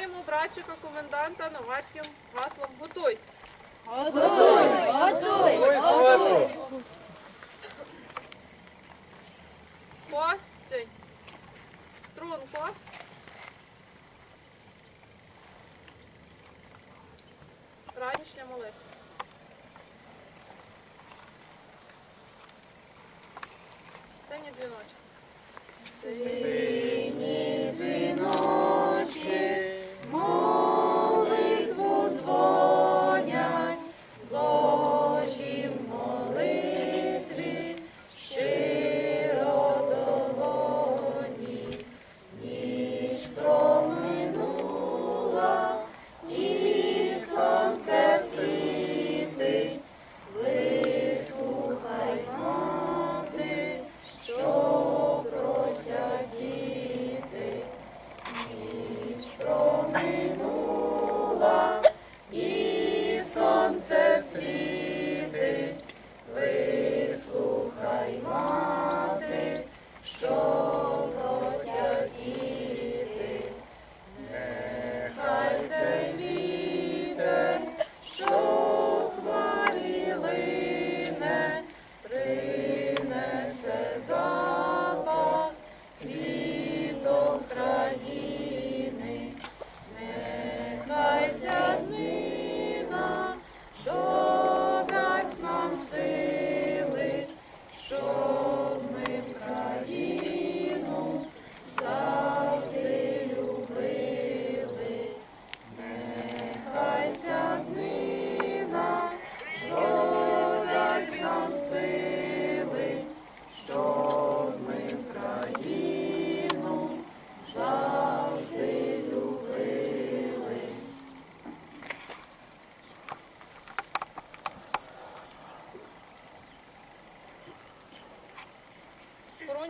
Привітаємо братчика коменданта новацьким гаслом Готуйсь! Готуй, готуй, готуй. Спочинь! Струнко! Ранішня молитва. Синій дзвіночок. Молитву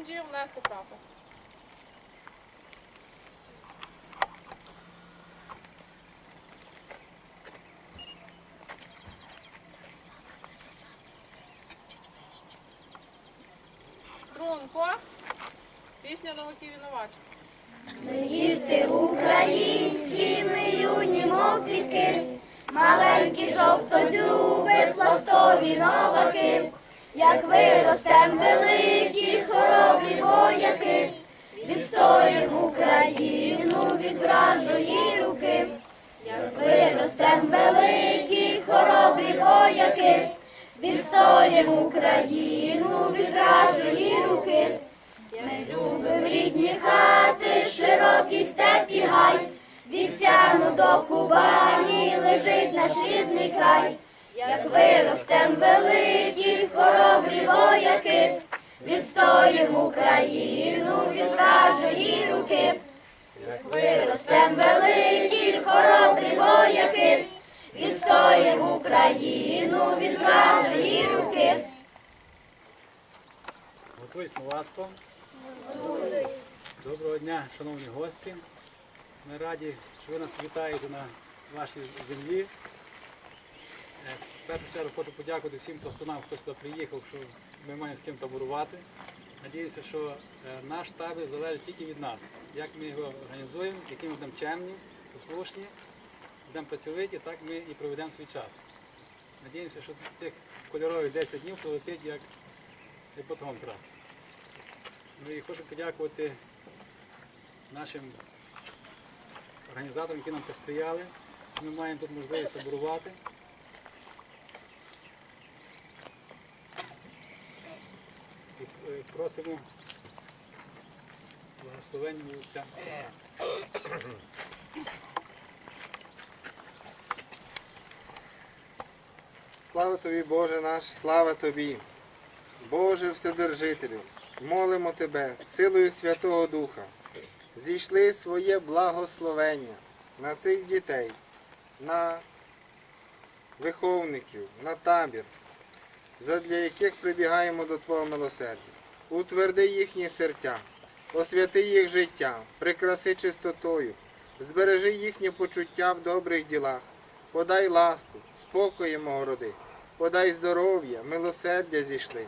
Хорунжі внести прапор. Струнко. Пісня новаків винувачок. Ми діти українські, ми юні, мов маленькі жовтодзюби, пластові новаки, як виростем великі, хоробрі вояки, відстоїм Україну від вражої руки, як виростем великі, хоробрі вояки, відстоїм Україну від вражої руки. Ми любим рідні хати, широкий степ і гай, від Сяну до Кубані лежить наш рідний край, як виростем великі, хоробрі вояки, відстоїм Україну від вражої руки, як виростем великі, хоробрі вояки, відстоїм Україну від вражої руки. Готуюсь новацтво. Доброго дня, шановні гості. Ми раді, що ви нас вітаєте на вашій землі. Е, В першу чергу хочу подякувати всім пластунам, хто сюди приїхав, що ми маємо з ким таборувати. Надіюся, що е, наш табір залежить тільки від нас. Як ми його організуємо, які ми будемо чемні, послушні, будемо працьовиті, так ми і проведемо свій час. Надіємося, що цих кольорових 10 днів пролетить як, потом трас. Ну і хочу подякувати нашим організаторам, які нам посприяли. Ми маємо тут можливість таборувати. Просимо благословення Отця. Слава тобі, Боже наш, слава тобі, Боже Вседержителю, молимо Тебе силою Святого Духа. Зійшли своє благословення на цих дітей, на виховників, на табір, задля яких прибігаємо до Твого милосердя. Утверди їхні серця, освяти їх життя, прикраси чистотою, збережи їхнє почуття в добрих ділах, подай ласку, спокоєм огороди, подай здоров'я, милосердя зійшли.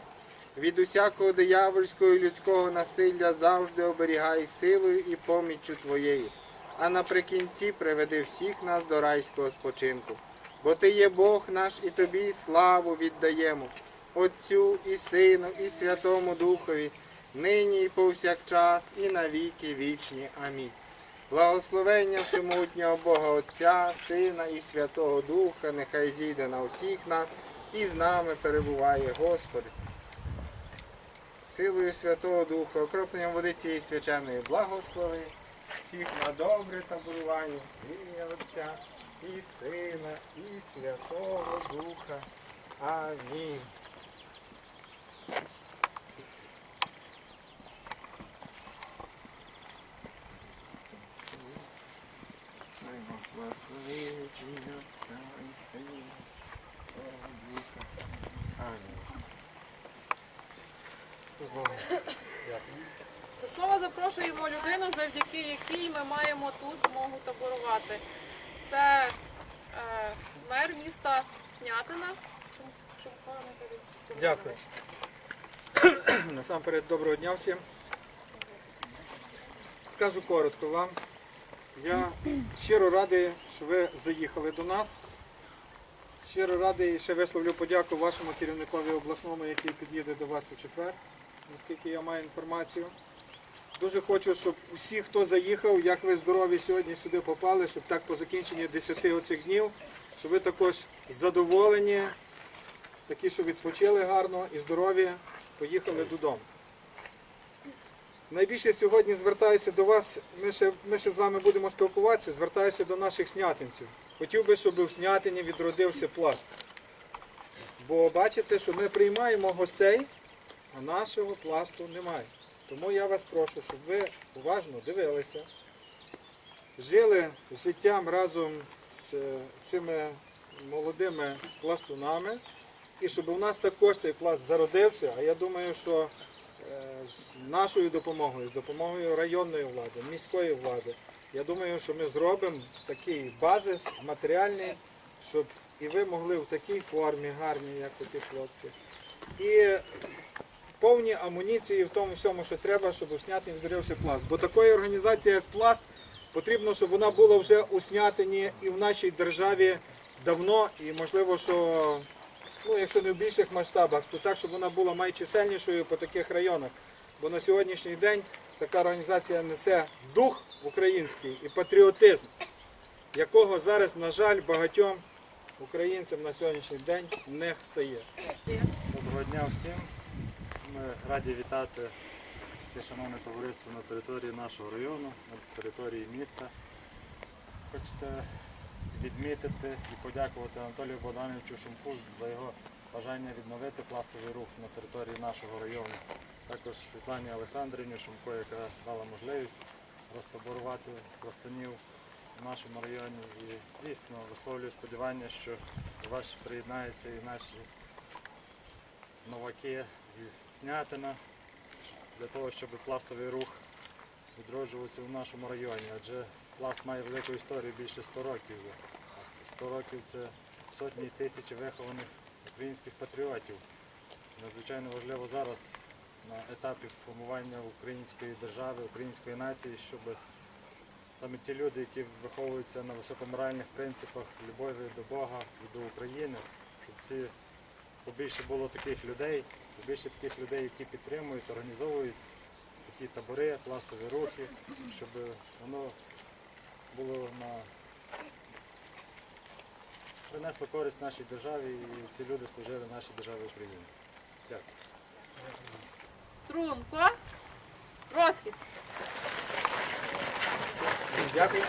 Від усякого диявольського і людського насилля завжди оберігай силою і поміччю Твоєю, а наприкінці приведи всіх нас до райського спочинку. Бо ти є Бог наш, і тобі славу віддаємо, Отцю і Сину, і Святому Духові, нині і повсякчас, і навіки вічні. Амінь. Благословення всемутнього Бога Отця, Сина і Святого Духа, нехай зійде на всіх нас і з нами перебуває Господи. Силою Святого Духа, окропленням води цієї свяченої благослови, всіх на добре таборування, в ім'я Отця і Сина, і Святого Духа. Амінь. Хай Бог благословить ім'я Отця і Сина, і Святого Духа. Амінь. До слова запрошуємо людину, завдяки якій ми маємо тут змогу таборувати. Це е, мер міста Снятина. Дякую. Насамперед, доброго дня всім. Скажу коротко вам. Я щиро радий, що ви заїхали до нас. Щиро радий і ще висловлю подяку вашому керівникові обласному, який під'їде до вас у четвер, наскільки я маю інформацію. Дуже хочу, щоб усі, хто заїхав, як ви здорові сьогодні сюди попали, щоб так по закінченні 10 оцих днів, щоб ви також задоволені, такі, що відпочили гарно і здорові, поїхали додому. Найбільше сьогодні звертаюся до вас, ми ще, ми ще з вами будемо спілкуватися, звертаюся до наших снятинців. Хотів би, щоб у снятині відродився пласт. Бо бачите, що ми приймаємо гостей, а нашого пласту немає. Тому я вас прошу, щоб ви уважно дивилися, жили життям разом з е, цими молодими пластунами, і щоб у нас також цей пласт зародився. А я думаю, що е, з нашою допомогою, з допомогою районної влади, міської влади, я думаю, що ми зробимо такий базис матеріальний, щоб і ви могли в такій формі гарній, як оті хлопці. І повні амуніції в тому всьому, що треба, щоб у Снятині відкрився пласт. Бо такої організації, як пласт, потрібно, щоб вона була вже у і в нашій державі давно, і можливо, що ну, якщо не в більших масштабах, то так, щоб вона була найчисельнішою по таких районах. Бо на сьогоднішній день така організація несе дух український і патріотизм, якого зараз, на жаль, багатьом українцям на сьогоднішній день не стає. Доброго дня всім. Раді вітати таке шановне товариство на території нашого району, на території міста. Хочеться відмітити і подякувати Анатолію Богдановичу Шумку за його бажання відновити пластовий рух на території нашого району. Також Світлані Олександрівні Шумко, яка дала можливість розтаборувати пластунів в нашому районі. І дійсно висловлюю сподівання, що до вас приєднаються і наші новаки Снятина для того, щоб пластовий рух відроджувався в нашому районі. Адже пласт має велику історію більше 100 років. А 100 років це сотні і тисячі вихованих українських патріотів. Надзвичайно важливо зараз на етапі формування української держави, української нації, щоб саме ті люди, які виховуються на високоморальних принципах любові до Бога і до України, щоб ці побільше було таких людей, більше таких людей, які підтримують, організовують такі табори, пластові рухи, щоб воно було на принесло користь нашій державі і ці люди служили нашій державі Україні. Дякую. Струнко. Розхід. Дякую.